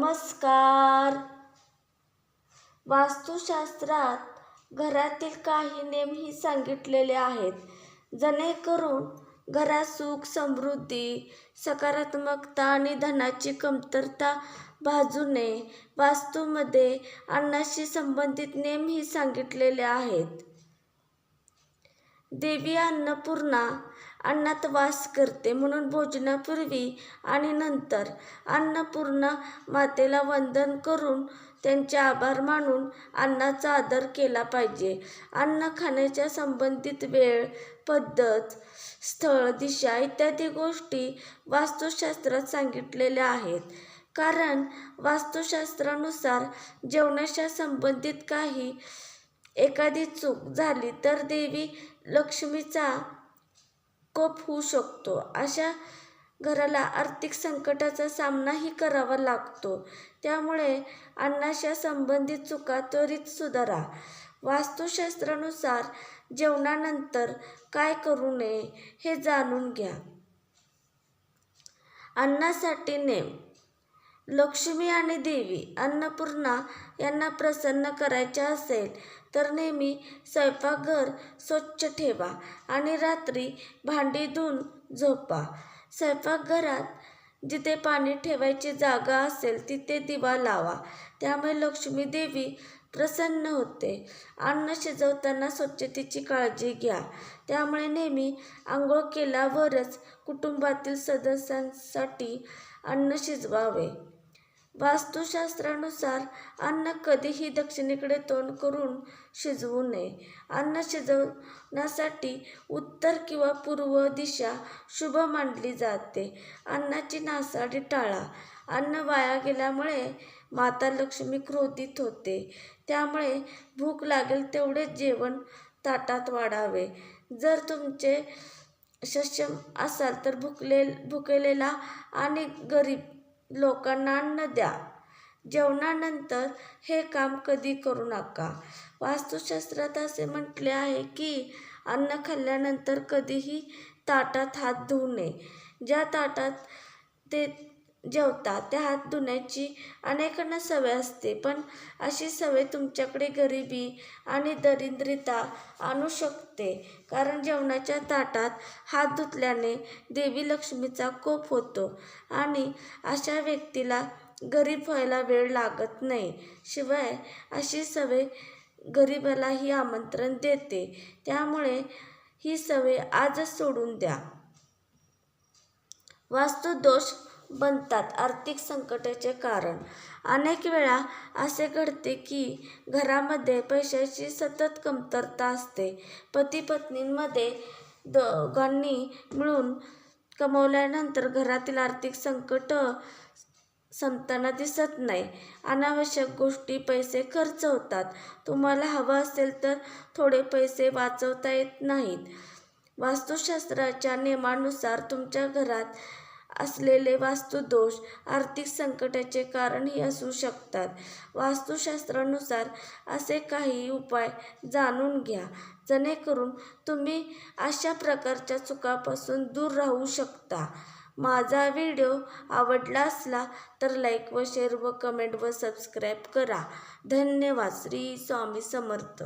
नमस्कार. वास्तुशास्त्रात घरातील काही नेमही सांगितलेले आहेत. जेणेकरून घरात सुख समृद्धी सकारात्मकता आणि धनाची कमतरता भाजू नये वास्तूमध्ये अन्नाशी संबंधित नेमही सांगितलेले आहेत. देवी अन्नपूर्णा अन्नात वास करते. म्हणून भोजनापूर्वी आणि नंतर अन्नपूर्णा मातेला वंदन करून त्यांचे आभार मानून अन्नाचा आदर केला पाहिजे. अन्न खाण्याच्या संबंधित वेळ पद्धत स्थळ दिशा इत्यादी गोष्टी वास्तुशास्त्रात सांगितलेल्या आहेत. कारण वास्तुशास्त्रानुसार जेवणाच्या संबंधित काही एखादी चूक झाली तर देवी लक्ष्मीचा कोप होऊ शकतो. अशा घराला आर्थिक संकटाचा सामनाही करावा लागतो. त्यामुळे अन्नाशा संबंधित चुका त्वरित सुधारा. वास्तुशास्त्रानुसार जेवणानंतर काय करू नये हे जाणून घ्या. अन्नासाठी नेम लक्ष्मी आणि देवी अन्नपूर्णा यांना प्रसन्न करायचे असेल तर नेहमी स्वयंपाकघर स्वच्छ ठेवा आणि रात्री भांडी धुवून झोपा. स्वयंपाकघरात जिथे पाणी ठेवायची जागा असेल तिथे दिवा लावा. त्यामुळे लक्ष्मी देवी प्रसन्न होते. अन्न शिजवताना स्वच्छतेची काळजी घ्या. त्यामुळे नेहमी आंघोळ केल्यावरच कुटुंबातील सदस्यांसाठी अन्न शिजवावे. वास्तुशास्त्रानुसार अन्न कधीही दक्षिणेकडे तोंड करून शिजवू नये. अन्न शिजवण्यासाठी उत्तर किंवा पूर्व दिशा शुभ मानली जाते. अन्नाची नासाडी टाळा. अन्न वाया गेल्यामुळे माता लक्ष्मी क्रोधित होते. त्यामुळे भूक लागेल तेवढे जेवण ताटात वाढावे. जर तुमचे सक्षम असाल तर भुकले भुकेलेला आणि गरीब लोकांना अन्न द्या. जेवणानंतर हे काम कधी करू नका. वास्तुशास्त्रात असे म्हटले आहे की अन्न खाल्ल्यानंतर कधीही ताटात हात धुवू नये. ज्या ताटात ते जेवतात त्या हात धुण्याची अनेकांना सवय असते. पण अशी सवय तुमच्याकडे गरिबी आणि दरिद्रता आणू शकते. कारण जेवणाच्या ताटात हात धुतल्याने देवी लक्ष्मीचा कोप होतो आणि अशा व्यक्तीला गरीब व्हायला वेळ लागत नाही. शिवाय अशी सवय गरिबालाही आमंत्रण देते. त्यामुळे ही सवय आजच सोडून द्या. वास्तुदोष बनतात. आर्थिक संकटाचे कारण. अनेक वेळा असे घडते की घरामध्ये पैशाची सतत कमतरता असते. पती पत्नींमध्ये दोघांनी मिळून कमवल्यानंतर घरातील आर्थिक संकट संपताना दिसत नाही. अनावश्यक गोष्टी पैसे खर्च होतात. तुम्हाला हवं असेल तर थोडे पैसे वाचवता येत नाहीत. वास्तुशास्त्राच्या नियमानुसार तुमच्या घरात असलेले वास्तुदोष आर्थिक संकटाचे कारणही असू शकतात. वास्तुशास्त्रानुसार असे काही उपाय जाणून घ्या जेणेकरून तुम्ही अशा प्रकारच्या चुकापासून दूर राहू शकता. माझा व्हिडिओ आवडला असला तर लाईक व शेअर व कमेंट व सबस्क्राईब करा. धन्यवाद. श्री स्वामी समर्थ.